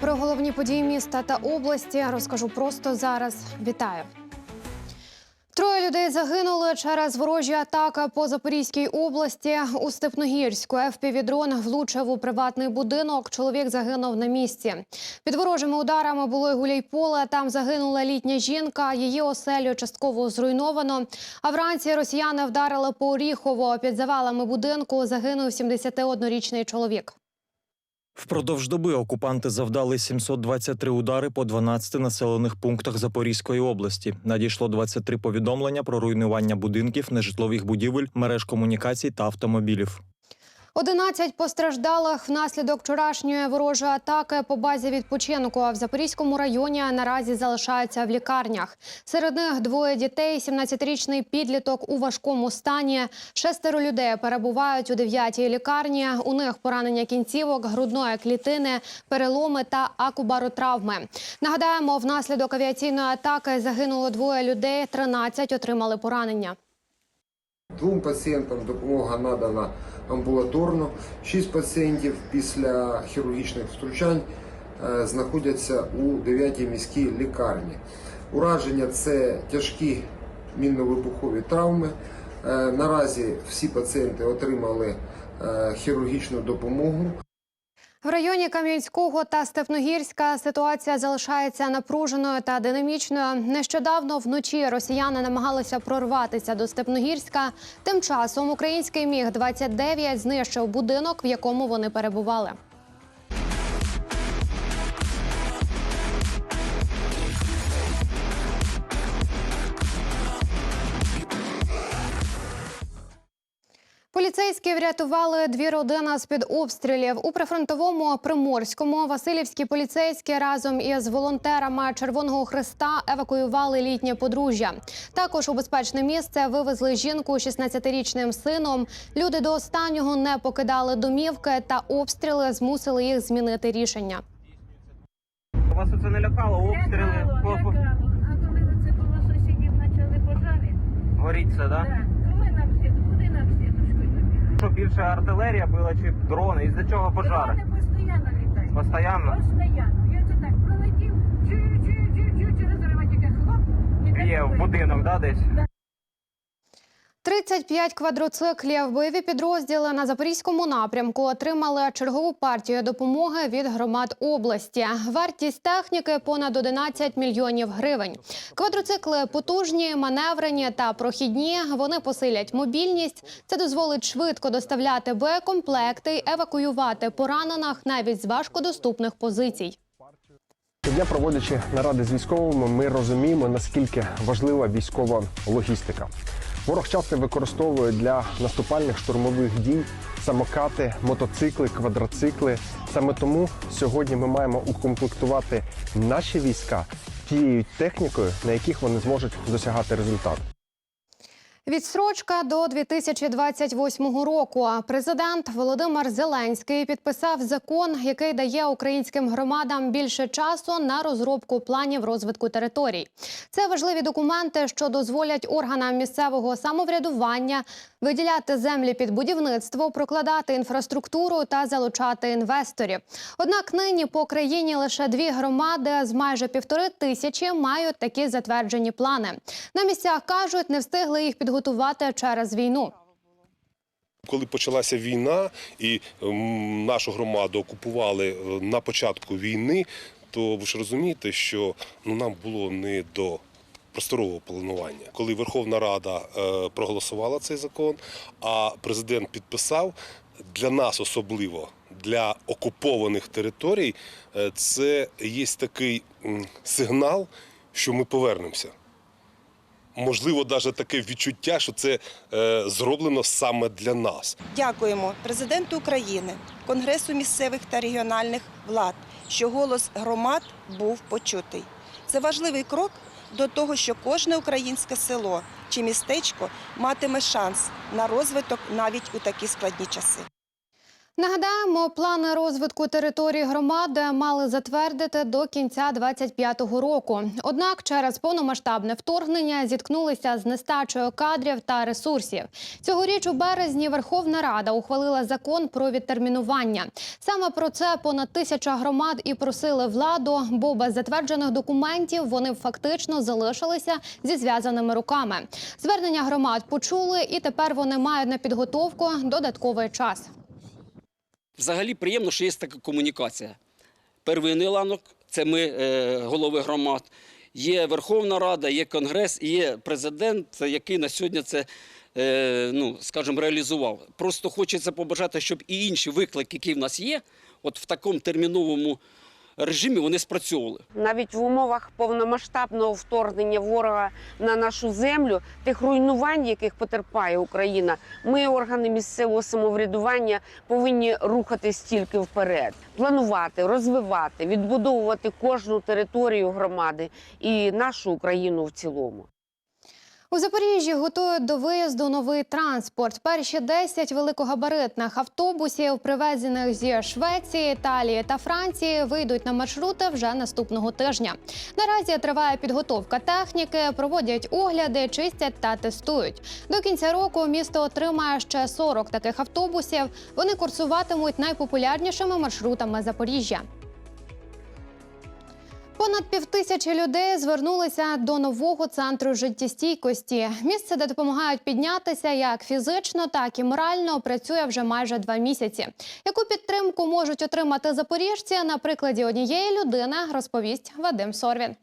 Про головні події міста та області розкажу просто зараз. Вітаю. Троє людей загинули через ворожі атаки по Запорізькій області. У Степногірську ФПВ-дрон влучив у приватний будинок. Чоловік загинув на місці. Під ворожими ударами було й гуляйполе. Там загинула літня жінка. Її оселю частково зруйновано. А вранці росіяни вдарили по Оріхово. Під завалами будинку загинув 71-річний чоловік. Впродовж доби окупанти завдали 723 удари по 12 населених пунктах Запорізької області. Надійшло 23 повідомлення про руйнування будинків, нежитлових будівель, мереж комунікацій та автомобілів. 11 постраждалих внаслідок вчорашньої ворожої атаки по базі відпочинку в Запорізькому районі наразі залишаються в лікарнях. Серед них двоє дітей, 17-річний підліток у важкому стані. Шестеро людей перебувають у 9-й лікарні. У них поранення кінцівок, грудної клітини, переломи та акубаротравми. Нагадаємо, внаслідок авіаційної атаки загинуло двоє людей, 13 отримали поранення. Двом пацієнтам допомога надана амбулаторно. Шість пацієнтів після хірургічних втручань е, знаходяться у 9-й міській лікарні. Ураження це тяжкі мінно-вибухові травми. Е, Наразі всі пацієнти отримали е, хірургічну допомогу. В районі Кам'янського та Степногірська ситуація залишається напруженою та динамічною. Нещодавно вночі росіяни намагалися прорватися до Степногірська. Тим часом український міг 29 знищив будинок, в якому вони перебували. Поліцейські врятували дві родини з під обстрілів у прифронтовому Приморському. Васильівські поліцейські разом із волонтерами Червоного Христа евакуювали літнє подружжя. Також у безпечне місце вивезли жінку з 16-річним сином. Люди до останнього не покидали домівки, та обстріли змусили їх змінити рішення. Вас це не лякало, обстріли, Лякало, лякало. А коли оце коло сусідів почали пожари, горіть це, да? так, то ми на всі, куди на всіточкою добігли. Що більше артилерія була чи дрони? Із-за чого пожари? Вони постійно літають. Постоянно? Постоянно. Я це так пролетів, чую, через рива тільки хлоп. і так Є в будинок, да, десь? 35 квадроциклів. Бойові підрозділи на запорізькому напрямку отримали чергову партію допомоги від громад області. Вартість техніки понад 11 мільйонів гривень. Квадроцикли потужні, маневрені та прохідні. Вони посилять мобільність. Це дозволить швидко доставляти боєкомплекти евакуювати поранених навіть з важкодоступних позицій. Щодня проводячи наради з військовими, ми розуміємо, наскільки важлива військова логістика. Ворог часто використовує для наступальних штурмових дій самокати, мотоцикли, квадроцикли. Саме тому сьогодні ми маємо укомплектувати наші війська тією технікою, на яких вони зможуть досягати результату. Відстрочка до 2028 року. Президент Володимир Зеленський підписав закон, який дає українським громадам більше часу на розробку планів розвитку територій. Це важливі документи, що дозволять органам місцевого самоврядування виділяти землі під будівництво, прокладати інфраструктуру та залучати інвесторів. Однак нині по країні лише дві громади з майже півтори тисячі мають такі затверджені плани. На місцях кажуть, не встигли їх підготувати через війну. Коли почалася війна і нашу громаду окупували е, на початку війни, то ви ж розумієте, що ну, нам було не до просторового планування. Коли Верховна Рада е, проголосувала цей закон, а президент підписав, для нас особливо, для окупованих територій, е, це є такий сигнал, що ми повернемося. Можливо, навіть таке відчуття, що це е, зроблено саме для нас. Дякуємо президенту України, Конгресу місцевих та регіональних влад, що голос громад був почутий. Це важливий крок до того, що кожне українське село чи містечко матиме шанс на розвиток навіть у такі складні часи. Нагадаємо, плани розвитку території громади мали затвердити до кінця 25-го року. Однак через повномасштабне вторгнення зіткнулися з нестачею кадрів та ресурсів. Цьогоріч у березні Верховна Рада ухвалила закон про відтермінування. Саме про це понад тисяча громад і просили владу, бо без затверджених документів вони фактично залишилися зі зв'язаними руками. Звернення громад почули, і тепер вони мають на підготовку додатковий час. Взагалі приємно, що є така комунікація. Первинний ланок це ми, е, голови громад. Є Верховна Рада, є Конгрес, є президент, який на сьогодні це, е, ну, скажімо, реалізував. Просто хочеться побажати, щоб і інші виклики, які в нас є, от в такому терміновому режимі вони спрацьовували. навіть в умовах повномасштабного вторгнення ворога на нашу землю, тих руйнувань, яких потерпає Україна, ми, органи місцевого самоврядування, повинні рухатись тільки вперед, планувати, розвивати, відбудовувати кожну територію громади і нашу Україну в цілому. У Запоріжжі готують до виїзду новий транспорт. Перші 10 великогабаритних автобусів, привезених зі Швеції, Італії та Франції, вийдуть на маршрути вже наступного тижня. Наразі триває підготовка техніки, проводять огляди, чистять та тестують. До кінця року місто отримає ще 40 таких автобусів. Вони курсуватимуть найпопулярнішими маршрутами Запоріжжя. Понад півтисячі людей звернулися до нового центру життєстійкості. Місце, де допомагають піднятися як фізично, так і морально, працює вже майже два місяці. Яку підтримку можуть отримати запоріжці на прикладі однієї людини, розповість Вадим Сорвін.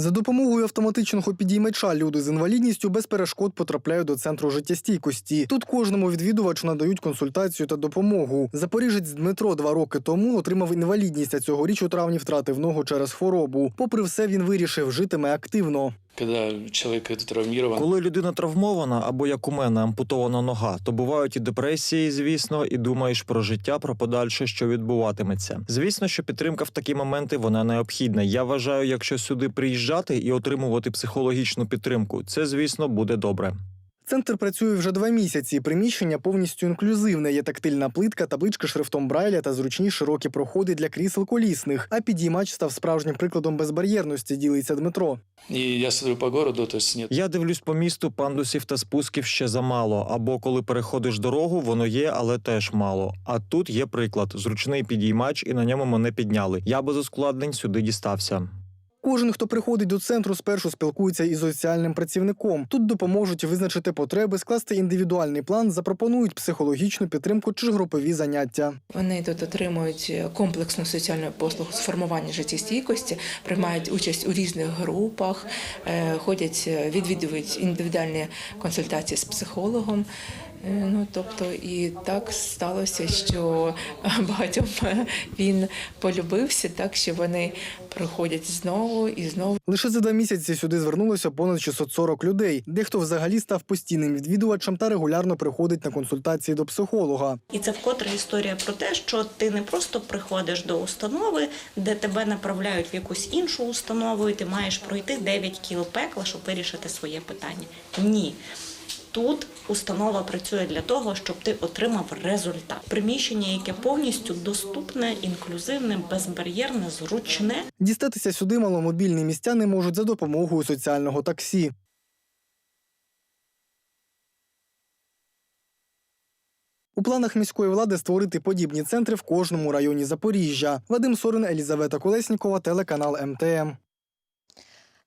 За допомогою автоматичного підіймача люди з інвалідністю без перешкод потрапляють до центру життєстійкості. Тут кожному відвідувачу надають консультацію та допомогу. Запоріжець Дмитро два роки тому отримав інвалідність, а цьогоріч у травні втратив ногу через хворобу. Попри все, він вирішив житиме активно. Когда чоловік травмирован, Коли людина травмована або як у мене ампутована нога, то бувають і депресії, звісно, і думаєш про життя, про подальше, що відбуватиметься. Звісно, що підтримка в такі моменти вона необхідна. Я вважаю, якщо сюди приїжджати і отримувати психологічну підтримку, це звісно буде добре. Центр працює вже два місяці. Приміщення повністю інклюзивне. Є тактильна плитка, таблички шрифтом Брайля та зручні широкі проходи для крісел колісних. А підіймач став справжнім прикладом безбар'єрності. Ділиться Дмитро. и я смотрю по городу, то есть нет Я дивлюсь по місту, пандусів та спусків ще замало. Або коли переходиш дорогу, воно є, але теж мало. А тут є приклад: зручний підіймач, і на ньому мене підняли. Я без ускладнень сюди дістався. Кожен, хто приходить до центру, спершу спілкується із соціальним працівником. Тут допоможуть визначити потреби, скласти індивідуальний план, запропонують психологічну підтримку чи групові заняття. Вони тут отримують комплексну соціальну послугу з формування життєстійкості, приймають участь у різних групах, е, ходять, е, відвідують індивідуальні консультації з психологом. Е, Ну тобто, і так сталося, що багатьом він полюбився, так що вони приходять знову і знову. Лише за два місяці сюди звернулося понад 640 людей. Дехто взагалі став постійним відвідувачем та регулярно приходить на консультації до психолога. І це вкотре історія про те, що ти не просто приходиш до установи, де тебе направляють в якусь іншу установу, і ти маєш пройти 9 кіл пекла, щоб вирішити своє питання. Ні. Тут установа працює для того, щоб ти отримав результат. Приміщення, яке повністю доступне, інклюзивне, безбар'єрне, зручне. Дістатися сюди маломобільні містяни можуть за допомогою соціального таксі. У планах міської влади створити подібні центри в кожному районі Запоріжжя. Вадим Сорин, Елізавета Колеснікова, телеканал МТМ.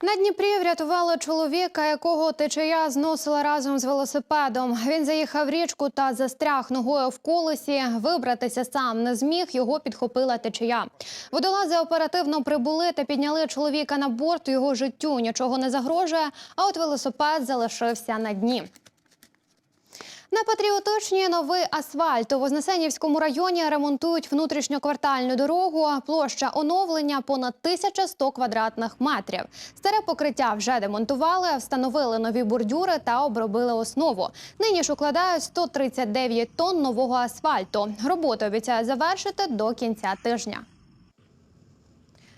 На Дніпрі врятували чоловіка, якого течія зносила разом з велосипедом. Він заїхав річку та застряг ногою в колесі. Вибратися сам не зміг. Його підхопила течія. Водолази оперативно прибули та підняли чоловіка на борт. Його життю нічого не загрожує. А от велосипед залишився на дні. На патріотичній новий асфальт у Вознесенівському районі ремонтують внутрішньоквартальну дорогу. Площа оновлення понад 1100 квадратних метрів. Старе покриття вже демонтували, встановили нові бордюри та обробили основу. Нині ж укладають 139 тонн нового асфальту. Роботу обіцяють завершити до кінця тижня.